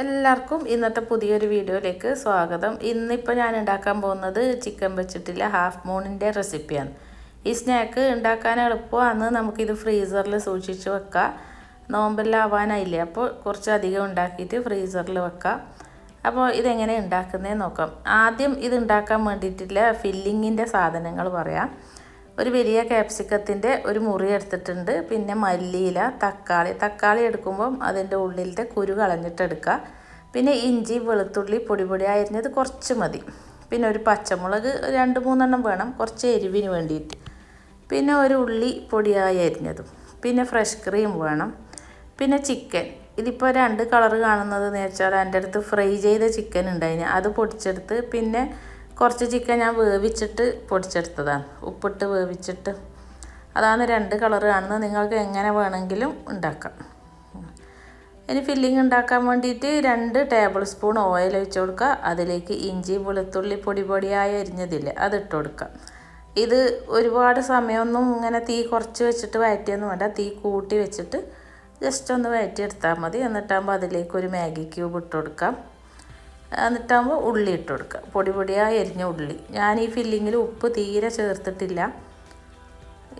എല്ലാവർക്കും ഇന്നത്തെ പുതിയൊരു വീഡിയോയിലേക്ക് സ്വാഗതം. ഇന്നിപ്പോൾ ഞാൻ ഉണ്ടാക്കാൻ പോകുന്നത് ചിക്കൻ വെച്ചിട്ടില്ല ഹാഫ് മൂണിന്റെ റെസിപ്പിയാണ്. ഈ സ്നാക്ക് ഉണ്ടാക്കാൻ എളുപ്പമാണ്. നമുക്കിത് ഫ്രീസറിൽ സൂക്ഷിച്ച് വെക്കാം. നോമ്പെല്ലാവാനായില്ലേ അപ്പോൾ കുറച്ചധികം ഉണ്ടാക്കിയിട്ട് ഫ്രീസറിൽ വെക്കാം. അപ്പോൾ ഇതെങ്ങനെ ഉണ്ടാക്കുന്നതെന്ന് നോക്കാം. ആദ്യം ഇത് ഉണ്ടാക്കാൻ വേണ്ടിയിട്ടുള്ള ഫില്ലിങ്ങിന്റെ സാധനങ്ങൾ പറയാം. ഒരു വലിയ ക്യാപ്സിക്കത്തിന്റെ ഒരു മുറി എടുത്തിട്ടുണ്ട്. പിന്നെ മല്ലിയില തക്കാളി. തക്കാളി എടുക്കുമ്പം അതിന്റെ ഉള്ളിലത്തെ കുരു കളഞ്ഞിട്ടെടുക്കുക പിന്നെ ഇഞ്ചി വെളുത്തുള്ളി പൊടി പൊടി അരിഞ്ഞത് കുറച്ച് മതി. പിന്നെ ഒരു പച്ചമുളക് രണ്ട് മൂന്നെണ്ണം വേണം. കുറച്ച് എരിവിന് വേണ്ടിയിട്ട്. പിന്നെ ഒരു ഉള്ളി പൊടിയായി അരിഞ്ഞതും. പിന്നെ ഫ്രഷ് ക്രീം വേണം. പിന്നെ ചിക്കൻ ഇതിപ്പോൾ രണ്ട് കളറ് കാണുന്നത് എന്ന് വെച്ചാൽ എന്റെ അടുത്ത് ഫ്രൈ ചെയ്ത ചിക്കൻ ഉണ്ടായിന്. അത് പൊടിച്ചെടുത്ത് പിന്നെ കുറച്ച് ചിക്കൻ ഞാൻ വേവിച്ചിട്ട് പൊടിച്ചെടുത്തതാണ്. ഉപ്പിട്ട് വേവിച്ചിട്ട്. അതാണ് രണ്ട് കളർ കാണുന്നത്. നിങ്ങൾക്ക് എങ്ങനെ വേണമെങ്കിലും ഉണ്ടാക്കാം. ഇനി ഫില്ലിങ് ഉണ്ടാക്കാൻ വേണ്ടിയിട്ട് രണ്ട് ടേബിൾ സ്പൂൺ ഓയിൽ ഒഴിച്ച് കൊടുക്കുക. അതിലേക്ക് ഇഞ്ചി വെളുത്തുള്ളി പൊടി പൊടിയായി അരിഞ്ഞതില്ലേ അത് ഇട്ട് കൊടുക്കുക. ഇത് ഒരുപാട് സമയമൊന്നും ഇങ്ങനെ തീ കുറച്ച് വെച്ചിട്ട് വഴറ്റിയൊന്നും വേണ്ട. തീ കൂട്ടി വെച്ചിട്ട് ജസ്റ്റ് ഒന്ന് വഴറ്റിയെടുത്താൽ മതി. എന്നിട്ടാകുമ്പോൾ അതിലേക്ക് ഒരു മാഗി ക്യൂബ് ഇട്ട് കൊടുക്കാം. എന്നിട്ടാകുമ്പോൾ ഉള്ളി ഇട്ട് കൊടുക്കുക. പൊടി പൊടിയായി എരിഞ്ഞ ഉള്ളി. ഞാൻ ഈ ഫില്ലിങ്ങിൽ ഉപ്പ് തീരെ ചേർത്തിട്ടില്ല.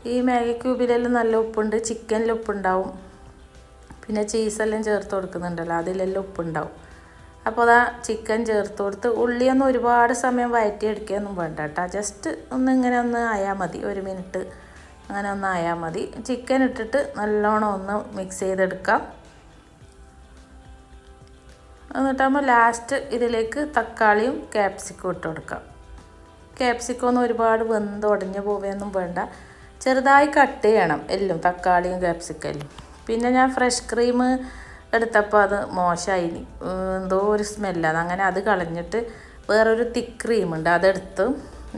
ഈ മാഗി ക്യൂബിലെല്ലാം നല്ല ഉപ്പുണ്ട്. ചിക്കനിൽ ഉപ്പുണ്ടാവും. പിന്നെ ചീസെല്ലാം ചേർത്ത് കൊടുക്കുന്നുണ്ടല്ലോ. അതിലെല്ലാം ഉപ്പുണ്ടാവും. അപ്പോൾ അതാ ചിക്കൻ ചേർത്ത് കൊടുത്ത് ഉള്ളിയൊന്നും ഒരുപാട് സമയം വയറ്റിയെടുക്കുകയൊന്നും വേണ്ട കേട്ടോ. ജസ്റ്റ് ഒന്ന് ഇങ്ങനെ ഒന്ന് ആയാൽ മതി. ഒരു മിനിറ്റ് അങ്ങനെ ഒന്ന് ആയാൽ മതി. ചിക്കൻ ഇട്ടിട്ട് നല്ലോണം ഒന്ന് മിക്സ് ചെയ്തെടുക്കാം. എന്നിട്ടാകുമ്പോൾ ലാസ്റ്റ് ഇതിലേക്ക് തക്കാളിയും ക്യാപ്സിക്കും ഇട്ട് കൊടുക്കാം. ക്യാപ്സിക്കം ഒന്നും ഒരുപാട് വെന്ത് ഉടഞ്ഞു പോവുകയൊന്നും വേണ്ട. ചെറുതായി കട്ട് ചെയ്യണം എല്ലും തക്കാളിയും ക്യാപ്സിക്കലും പിന്നെ ഞാൻ ഫ്രഷ് ക്രീം എടുത്തപ്പോൾ അത് മോശമായി. എന്തോ ഒരു സ്മെല്ലാണ് അങ്ങനെ അത് കളഞ്ഞിട്ട് വേറൊരു തിക്ക് ക്രീം ഉണ്ട് അതെടുത്ത്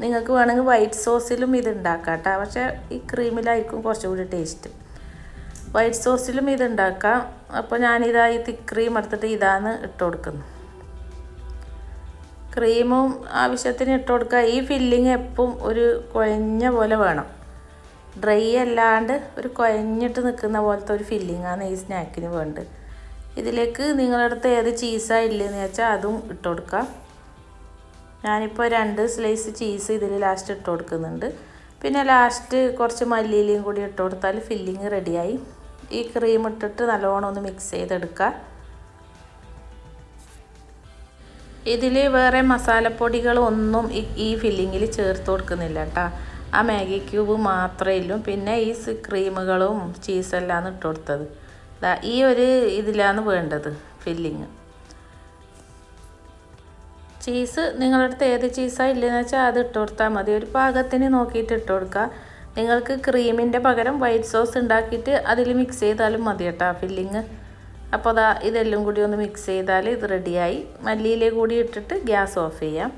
നിങ്ങൾക്ക് വേണമെങ്കിൽ വൈറ്റ് സോസിലും ഇത് ഉണ്ടാക്കാം കേട്ടോ. പക്ഷേ ഈ ക്രീമിലായിരിക്കും കുറച്ചുകൂടി ടേസ്റ്റ് വൈറ്റ് സോസിലും ഇത് ഉണ്ടാക്കാം അപ്പോൾ ഞാനിതാ ഈ ക്രീം എടുത്തിട്ട് ഇതാണ് ഇട്ട് കൊടുക്കുന്നത് ക്രീമും ആവശ്യത്തിന് ഇട്ട് കൊടുക്കുക. ഈ ഫില്ലിങ് എപ്പം ഒരു കുഴഞ്ഞ പോലെ വേണം. ഡ്രൈ അല്ലാണ്ട് ഒരു കുഴഞ്ഞിട്ട് നിൽക്കുന്ന പോലത്തെ ഒരു ഫില്ലിങ്ങാണ് ഈ സ്നാക്കിന് വേണ്ടത്. ഇതിലേക്ക് നിങ്ങളടുത്ത് ഏത് ചീസാണ് ഇല്ലെന്ന് വെച്ചാൽ അതും ഇട്ട് കൊടുക്കാം ഞാനിപ്പോൾ രണ്ട് സ്ലൈസ് ചീസ് ഇതിൽ ലാസ്റ്റ് ഇട്ട് കൊടുക്കുന്നുണ്ട്. പിന്നെ ലാസ്റ്റ് കുറച്ച് മല്ലിയിലയും കൂടി ഇട്ട് കൊടുത്താൽ ഫില്ലിങ് റെഡിയായി ഈ ക്രീം ഇട്ടിട്ട് നല്ലോണം ഒന്ന് മിക്സ് ചെയ്തെടുക്കുക ഇതിൽ വേറെ മസാലപ്പൊടികളൊന്നും ഈ ഫില്ലിങ്ങിൽ ചേർത്ത് കൊടുക്കുന്നില്ല കേട്ടോ ആ മാഗി ക്യൂബ് മാത്രമേ ഉള്ളൂ പിന്നെ ഈ ക്രീമുകളും ചീസെല്ലാം ഇട്ട് കൊടുത്തത്. ഈ ഒരു ഇതിലാണ് വേണ്ടത് ഫില്ലിങ് ചീസ് നിങ്ങളുടെ അടുത്ത് ഏത് ചീസാണ് ഇല്ലെന്ന് വെച്ചാൽ അത് ഇട്ട് കൊടുത്താൽ മതി. ഒരു പാകത്തിന് നോക്കിയിട്ട് ഇട്ട് കൊടുക്കുക നിങ്ങൾക്ക് ക്രീമിന്റെ പകരം വൈറ്റ് സോസ് ഉണ്ടാക്കിയിട്ട് അതിൽ മിക്സ് ചെയ്താലും മതി കേട്ടോ ഫില്ലിങ് അപ്പോൾ അതാ ഇതെല്ലാം കൂടി ഒന്ന് മിക്സ് ചെയ്താൽ ഇത് റെഡിയായി മല്ലിയിലെ കൂടി ഇട്ടിട്ട് ഗ്യാസ് ഓഫ് ചെയ്യാം.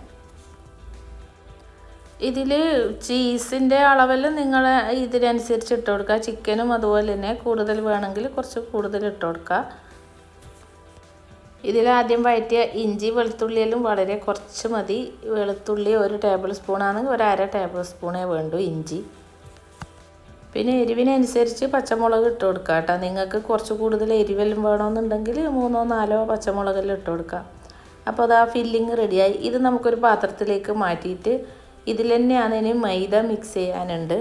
ഇതിൽ ചീസിന്റെ അളവെല്ലാം നിങ്ങൾ ഇതിനനുസരിച്ച് ഇട്ട് കൊടുക്കുക. ചിക്കനും അതുപോലെ തന്നെ കൂടുതൽ വേണമെങ്കിൽ കുറച്ച് കൂടുതൽ ഇട്ട് കൊടുക്കുക. ഇതിൽ ആദ്യം വഴറ്റിയ ഇഞ്ചി വെളുത്തുള്ളിയെല്ലാം വളരെ കുറച്ച് മതി. വെളുത്തുള്ളി ഒരു ടേബിൾ സ്പൂണാണെങ്കിൽ ഒരു അര ടേബിൾ സ്പൂണേ വേണ്ടൂ ഇഞ്ചി. പിന്നെ എരിവിനനുസരിച്ച് പച്ചമുളക് ഇട്ട് കൊടുക്കുക കേട്ടോ. നിങ്ങൾക്ക് കുറച്ച് കൂടുതൽ എരിവെല്ലാം വേണമെന്നുണ്ടെങ്കിൽ മൂന്നോ നാലോ പച്ചമുളകെല്ലാം ഇട്ട് കൊടുക്കാം. അപ്പോൾ അത് ആ ഫില്ലിങ് റെഡിയായി ഇത് നമുക്കൊരു പാത്രത്തിലേക്ക് മാറ്റിയിട്ട് ഇതിൽ തന്നെയാണ് ഇനി മൈദ മിക്സ് ചെയ്യാനുണ്ട്.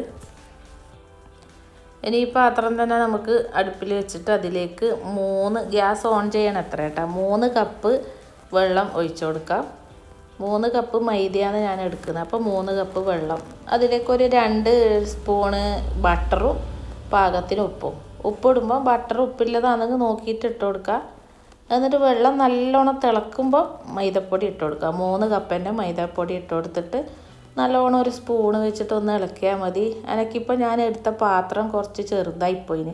ഇനി ഈ പാത്രം തന്നെ നമുക്ക് അടുപ്പിൽ വെച്ചിട്ട് അതിലേക്ക് മൂന്ന് ഗ്യാസ് ഓൺ ചെയ്യണം എത്ര കേട്ടോ. മൂന്ന് കപ്പ് വെള്ളം ഒഴിച്ചു കൊടുക്കാം. മൂന്ന് കപ്പ് മൈദയാണ് ഞാൻ എടുക്കുന്നത്. അപ്പോൾ മൂന്ന് കപ്പ് വെള്ളം. അതിലേക്ക് ഒരു രണ്ട് സ്പൂണ് ബട്ടറും പാകത്തിന് ഉപ്പും. ഉപ്പ് ഇടുമ്പോൾ ബട്ടർ ഉപ്പില്ലതാണെങ്കിൽ നോക്കിയിട്ട് ഇട്ട് കൊടുക്കുക എന്നിട്ട് വെള്ളം നല്ലോണം തിളക്കുമ്പോൾ മൈദപ്പൊടി ഇട്ട് കൊടുക്കുക മൂന്ന് കപ്പന്റെ മൈദപ്പൊടി ഇട്ട് കൊടുത്തിട്ട് നല്ലോണം ഒരു സ്പൂണ് വെച്ചിട്ട് ഒന്ന് ഇളക്കിയാൽ മതി. എനിക്കിപ്പോൾ ഞാൻ എടുത്ത പാത്രം കുറച്ച് ചെറുതായിപ്പോയിന്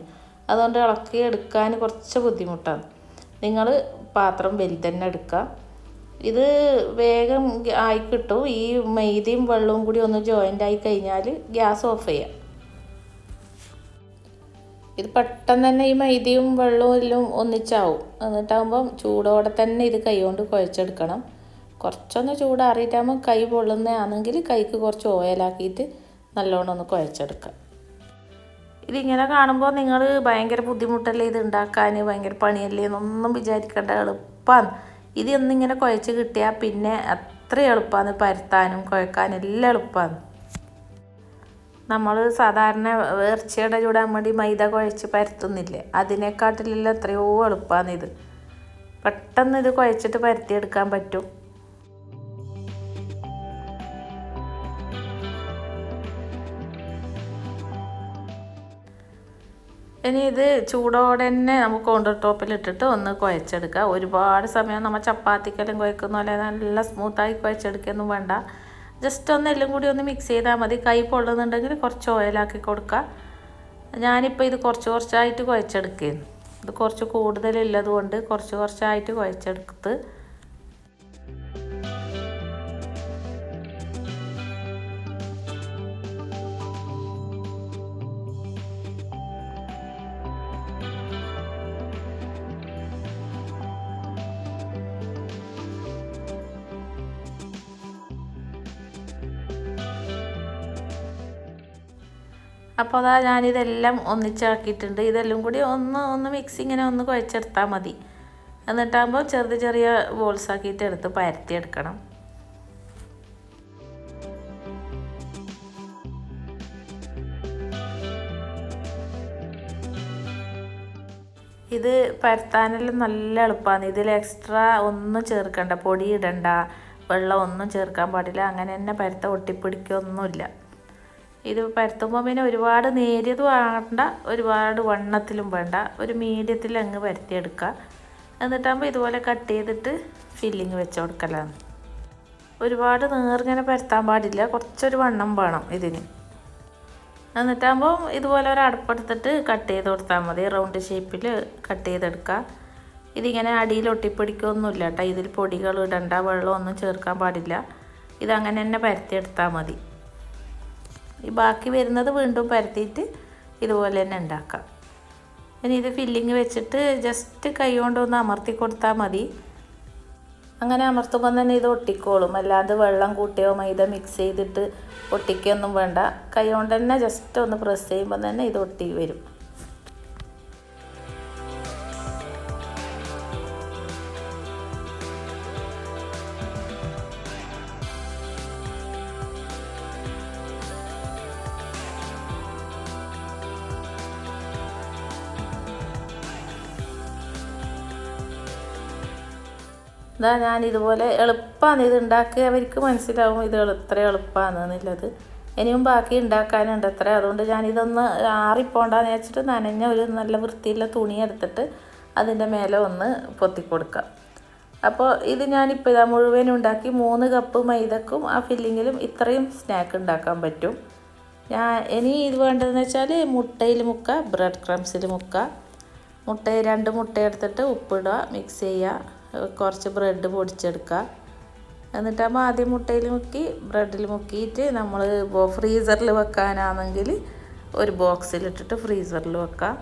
അതുകൊണ്ട് ഇളക്കി എടുക്കാൻ കുറച്ച് ബുദ്ധിമുട്ടാണ്. നിങ്ങൾ പാത്രം വലുതന്നെ എടുക്കുക ഇത് വേഗം ആയി കിട്ടും. ഈ മൈദയും വെള്ളവും കൂടി ഒന്ന് ജോയിന്റ് ആയി കഴിഞ്ഞാൽ ഗ്യാസ് ഓഫ് ചെയ്യാം. ഇത് പെട്ടെന്ന് തന്നെ ഈ മൈദയും വെള്ളവും എല്ലാം ഒന്നിച്ചാവും. എന്നിട്ടാകുമ്പം ചൂടോടെ തന്നെ ഇത് കൈകൊണ്ട് കുഴച്ചെടുക്കണം. കുറച്ചൊന്ന് ചൂടാറിയിട്ടാകുമ്പോൾ കൈ പൊള്ളുന്നതാണെങ്കിൽ കൈക്ക് കുറച്ച് ഓയിലാക്കിയിട്ട് നല്ലോണം ഒന്ന് കുഴച്ചെടുക്കാം. ഇതിങ്ങനെ കാണുമ്പോൾ നിങ്ങൾ ഭയങ്കര ബുദ്ധിമുട്ടല്ലേ ഇത് ഉണ്ടാക്കാൻ ഭയങ്കര പണിയല്ലേ എന്നൊന്നും വിചാരിക്കേണ്ട. എളുപ്പം എളുപ്പമാണ് ഇത് ഒന്നിങ്ങനെ കുഴച്ച് കിട്ടിയാൽ പിന്നെ അത്ര എളുപ്പമാണ് പരത്താനും കുഴക്കാനും എല്ലാം എളുപ്പമാണ് നമ്മൾ സാധാരണ ഇറച്ചിയുടെ ചൂടാൻ വേണ്ടി മൈദ കുഴച്ച് പരത്തുന്നില്ലേ? അതിനെക്കാട്ടിലെല്ലാം എത്രയോ എളുപ്പമാണ് ഇത്. പെട്ടെന്ന് ഇത് കുഴച്ചിട്ട് പരത്തിയെടുക്കാൻ പറ്റും. ഇനി ഇത് ചൂടോടെ തന്നെ നമുക്ക് കൗണ്ടർ ടോപ്പിൽ ഇട്ടിട്ട് ഒന്ന് കുഴച്ചെടുക്കുക. ഒരുപാട് സമയം നമ്മൾ ചപ്പാത്തിക്കെല്ലാം കുഴക്കുന്ന പോലെ നല്ല സ്മൂത്തായി കുഴച്ചെടുക്കൊന്നും വേണ്ട. ജസ്റ്റ് ഒന്ന് എല്ലാം കൂടി ഒന്ന് മിക്സ് ചെയ്താൽ മതി. കൈ പൊള്ളുന്നുണ്ടെങ്കിൽ കുറച്ച് ഓയിലാക്കി കൊടുക്കുക. ഞാനിപ്പോൾ ഇത് കുറച്ച് കുറച്ചായിട്ട് കുഴച്ചെടുക്കുകയാണ്. ഇത് കുറച്ച് കൂടുതലുള്ളത് കൊണ്ട് കുറച്ച് കുറച്ചായിട്ട് കുഴച്ചെടുത്ത് അപ്പോൾ അതാ ഞാനിതെല്ലാം ഒന്നിച്ചാക്കിയിട്ടുണ്ട്. ഇതെല്ലാം കൂടി ഒന്ന് ഒന്ന് മിക്സ് ഇങ്ങനെ ഒന്ന് കുഴച്ചെടുത്താൽ മതി. എന്നിട്ടാകുമ്പോൾ ചെറിയ ചെറിയ ബോൾസ് ആക്കിയിട്ട് എടുത്ത് പരത്തിയെടുക്കണം. ഇത് പരത്താനെല്ലാം നല്ല എളുപ്പമാണ് ഇതിൽ എക്സ്ട്രാ ഒന്നും ചേർക്കണ്ട. പൊടി ഇടണ്ട. വെള്ളം ഒന്നും ചേർക്കാൻ പാടില്ല. അങ്ങനെ തന്നെ പരത്ത ഒട്ടിപ്പിടിക്കൊന്നുമില്ല. ഇത് പരത്തുമ്പോൾ പിന്നെ ഒരുപാട് നേരിയതും വേണ്ട ഒരുപാട് വണ്ണത്തിലും വേണ്ട. ഒരു മീഡിയത്തിൽ അങ്ങ് പരത്തിയെടുക്കുക എന്നിട്ടാകുമ്പോൾ ഇതുപോലെ കട്ട് ചെയ്തിട്ട് ഫില്ലിങ് വെച്ച് കൊടുക്കലാണ്. ഒരുപാട് നേർങ്ങനെ പരത്താൻ പാടില്ല. കുറച്ചൊരു വണ്ണം വേണം ഇതിന്. എന്നിട്ടാകുമ്പോൾ ഇതുപോലെ ഒരു അടപ്പെടുത്തിട്ട് കട്ട് ചെയ്ത് കൊടുത്താൽ മതി. റൗണ്ട് ഷേപ്പിൽ കട്ട് ചെയ്തെടുക്കുക ഇതിങ്ങനെ അടിയിൽ ഒട്ടിപ്പിടിക്കൊന്നുമില്ല കേട്ടോ ഇതിൽ പൊടികൾ ഇടണ്ട വെള്ളമൊന്നും ചേർക്കാൻ പാടില്ല. ഇതങ്ങനെ തന്നെ പരത്തിയെടുത്താൽ മതി. ഈ ബാക്കി വരുന്നത് വീണ്ടും പരത്തിയിട്ട് ഇതുപോലെ തന്നെ ഉണ്ടാക്കാം. ഇനി ഇത് ഫില്ലിങ് വെച്ചിട്ട് ജസ്റ്റ് കൈ കൊണ്ടൊന്ന് അമർത്തി കൊടുത്താൽ മതി. അങ്ങനെ അമർത്തുമ്പോൾ തന്നെ ഇത് ഒട്ടിക്കോളും. അല്ലാതെ വെള്ളം കൂട്ടിയോ മൈദ മിക്സ് ചെയ്തിട്ട് ഒട്ടിക്കൊന്നും വേണ്ട. കൈ കൊണ്ട് തന്നെ ജസ്റ്റ് ഒന്ന് പ്രസ് ചെയ്യുമ്പോൾ തന്നെ ഇത് ഒട്ടി വരും. ഇതാ ഞാൻ ഇതുപോലെ എളുപ്പമാണ് ഇത് ഉണ്ടാക്കി അവർക്ക് മനസ്സിലാവും ഇത് ഇത്ര എളുപ്പമാണ് എന്നുള്ളത് ഇനിയും ബാക്കി ഉണ്ടാക്കാനുണ്ട് അത്ര. അതുകൊണ്ട് ഞാൻ ഇതൊന്ന് ആറിപ്പോണ്ടെന്ന് വെച്ചിട്ട് നനഞ്ഞ ഒരു നല്ല വൃത്തിയുള്ള തുണി എടുത്തിട്ട് അതിന്റെ മേലെ ഒന്ന് പൊത്തി കൊടുക്കാം അപ്പോൾ ഇത് ഞാനിപ്പോൾ ഇതാ മുഴുവൻ ഉണ്ടാക്കി മൂന്ന് കപ്പ് മൈദക്കും ആ ഫില്ലിങ്ങിലും ഇത്രയും സ്നാക്ക് ഉണ്ടാക്കാൻ പറ്റും. ഞാൻ ഇനി ഇത് വേണ്ടതെന്ന് വെച്ചാൽ മുട്ടയിൽ മുക്ക ബ്രെഡ് ക്രംസിൽ മുക്ക. മുട്ട രണ്ട് മുട്ട എടുത്തിട്ട് ഉപ്പിടുക മിക്സ് ചെയ്യുക. കുറച്ച് ബ്രെഡ് പൊടിച്ചെടുക്കുക. എന്നിട്ടാകുമ്പോൾ ആദ്യം മുട്ടയിൽ മുക്കി ബ്രെഡിൽ മുക്കിയിട്ട് നമ്മൾ ഫ്രീസറിൽ വെക്കാനാണെങ്കിൽ ഒരു ബോക്സിലിട്ടിട്ട് ഫ്രീസറിൽ വെക്കാം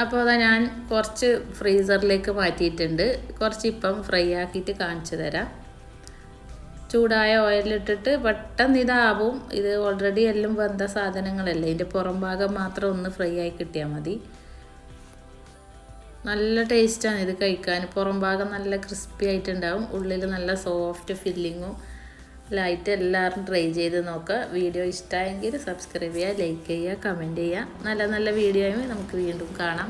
അപ്പോൾ അതാ ഞാൻ കുറച്ച് ഫ്രീസറിലേക്ക് മാറ്റിയിട്ടുണ്ട്. കുറച്ച് ഇപ്പം ഫ്രൈ ആക്കിയിട്ട് കാണിച്ചു തരാം. ചൂടായ ഓയിലിട്ടിട്ട് പെട്ടെന്ന് ഇതാവും. ഇത് ഓൾറെഡി എല്ലാം വെന്ത സാധനങ്ങളല്ലേ. ഇതിന്റെ പുറം ഭാഗം മാത്രം ഒന്ന് ഫ്രൈ ആയി കിട്ടിയാൽ മതി. നല്ല ടേസ്റ്റാണ് ഇത് കഴിക്കാൻ. പുറം ഭാഗം നല്ല ക്രിസ്പി ആയിട്ടുണ്ടാവും. ഉള്ളിൽ നല്ല സോഫ്റ്റ് ഫില്ലിങ്ങും ലൈറ്റ് എല്ലാവരും ട്രൈ ചെയ്ത് നോക്കുക വീഡിയോ ഇഷ്ടമായെങ്കിൽ സബ്സ്ക്രൈബ് ചെയ്യുക ലൈക്ക് ചെയ്യുക കമന്റ് ചെയ്യുക. നല്ല നല്ല വീഡിയോയും നമുക്ക് വീണ്ടും കാണാം.